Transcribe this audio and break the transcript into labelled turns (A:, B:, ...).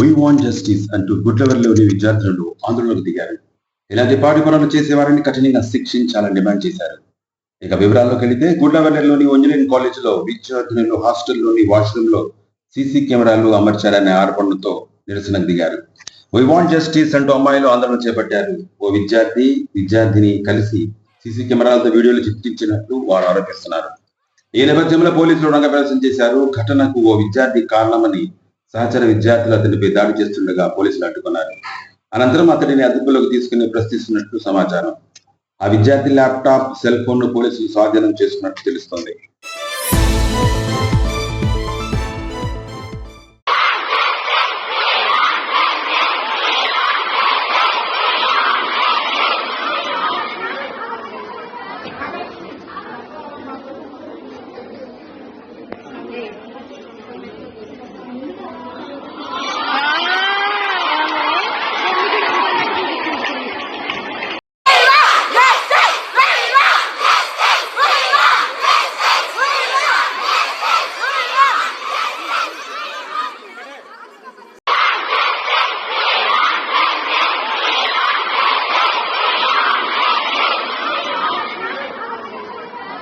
A: We want justice అంటూ గుడ్లవరిలోని విద్యార్థులు ఆందోళనకు దిగారు. ఇలాంటి పాటి పనులు చేసేవారిని కఠినంగా శిక్షించాలని డిమాండ్ చేశారు. ఇక వివరాల్లోకి వెళితే గుడ్లవల్లిలోని ఇంజనీరింగ్ కాలేజీలో విద్యార్థినులు హాస్టల్లోని వాష్రూమ్లో సీసీ కెమెరాలు అమర్చారనే ఆరోపణలతో నిరసనకు దిగారు. వీ వాంట్ జస్టిస్ అంటూ అమ్మాయిలు ఆందోళన చేపట్టారు. ఓ విద్యార్థి విద్యార్థిని కలిసి సీసీ కెమెరాలతో వీడియోలు చిత్రించినట్లు వారు ఆరోపిస్తున్నారు. ఈ నేపథ్యంలో పోలీసులు రంగ ప్రదర్శన చేశారు. ఘటనకు ఓ విద్యార్థి కారణమని సహచర విద్యార్థులు అతనిపై దాడి చేస్తుండగా పోలీసులు అడ్డుకున్నారు. అనంతరం అతడిని అదుపులోకి తీసుకుని ప్రశ్నిస్తున్నట్లు సమాచారం. ఆ విద్యార్థి ల్యాప్టాప్ సెల్ ఫోన్ను పోలీసులు స్వాధీనం చేసుకున్నట్టు తెలుస్తోంది.